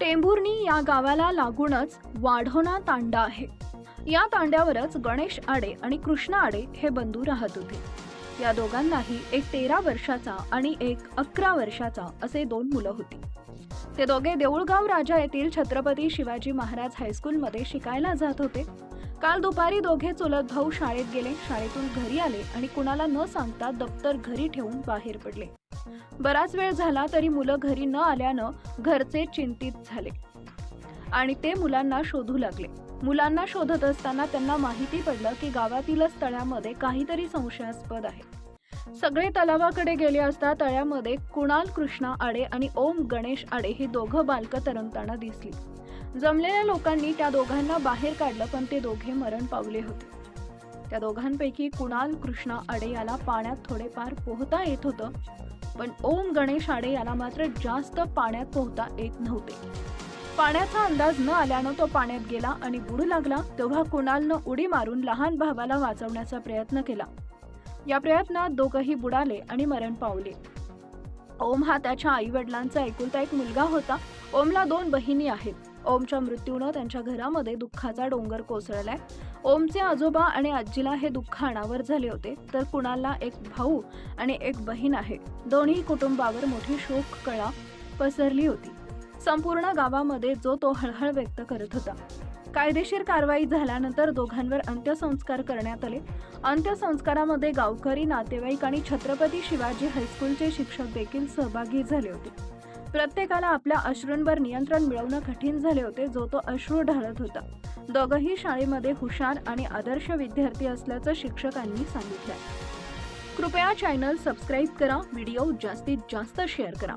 टेंभुर्णी या गावाला लागूनच वाढोणा तांडा आहे. या तांड्यावरच गणेश आडे आणि कृष्ण आडे हे बंधू राहत होते. या दोघांनाही एक तेरा वर्षाचा आणि एक अकरा वर्षाचा असे दोन मुलं होती. ते दोघे देऊळगाव राजा येथील छत्रपती शिवाजी महाराज हायस्कूलमध्ये शिकायला जात होते. काल दुपारी दोघे चुलत भाऊ शाळेत गेले. शाळेतून घरी आले आणि कुणाला न सांगता दप्तर घरी ठेवून बाहेर पडले. बराच वेळ झाला तरी मुलं घरी न आल्यानं घरचे चिंतित झाले. आणि ते मुलांना शोधू लागले. मुलांना शोधत असताना त्यांना माहिती पडलं की गावातीलच तळ्यामध्ये काहीतरी संशयास्पद आहे. सगळे तलावाकडे गेले असता तळ्यामध्ये कुणाल कृष्णा आडे आणि ओम गणेश आडे हे दोघं बालकं तरंगताना दिसली. जमलेल्या लोकांनी त्या दोघांना बाहेर काढलं पण ते दोघे मरण पावले होते. त्या दोघांपैकी कुणाल कृष्णा आडे याला पाण्यात थोडेफार पोहता येत होतं पण ओम गणेश आडे याला मात्र जास्त पाण्यात पोहता येत नव्हते. पाण्याचा अंदाज न आल्यानं तो पाण्यात गेला आणि बुडू लागला तेव्हा कुणालनं उडी मारून लहान भावाला वाचवण्याचा प्रयत्न केला. या प्रयत्नात दोघंही बुडाले आणि मरण पावले. ओम हा त्याच्या आई वडिलांचा एकुलता एक मुलगा होता. ओमला दोन बहिणी आहेत. ओमच्या मृत्यूनं त्यांच्या घरामध्ये दुःखाचा डोंगर कोसळलाय. ओमचे आजोबा आणि आजीला हे दुःख अनावर झाले होते तर कुणाला एक भाऊ आणि एक बहीण आहे. दोन्ही कुटुंबावर मोठी शोक कळा पसरली होती. संपूर्ण गावामध्ये जो तो हळहळ व्यक्त करत होता. कायदेशीर कारवाई झाल्यानंतर दोघांवर अंत्यसंस्कार करण्यात आले. अंत्यसंस्कारामध्ये गावकरी नातेवाईक आणि छत्रपती शिवाजी हायस्कूलचे शिक्षक देखील सहभागी झाले होते. प्रत्येकाला आपल्या अश्रूंवर नियंत्रण मिळवणं कठीण झाले होते जो तो अश्रू ढाळत होता. दोघंही शाळेमध्ये हुशार आणि आदर्श विद्यार्थी असल्याचं शिक्षकांनी सांगितलं. कृपया चॅनल सबस्क्राईब करा व्हिडिओ जास्तीत जास्त शेअर करा.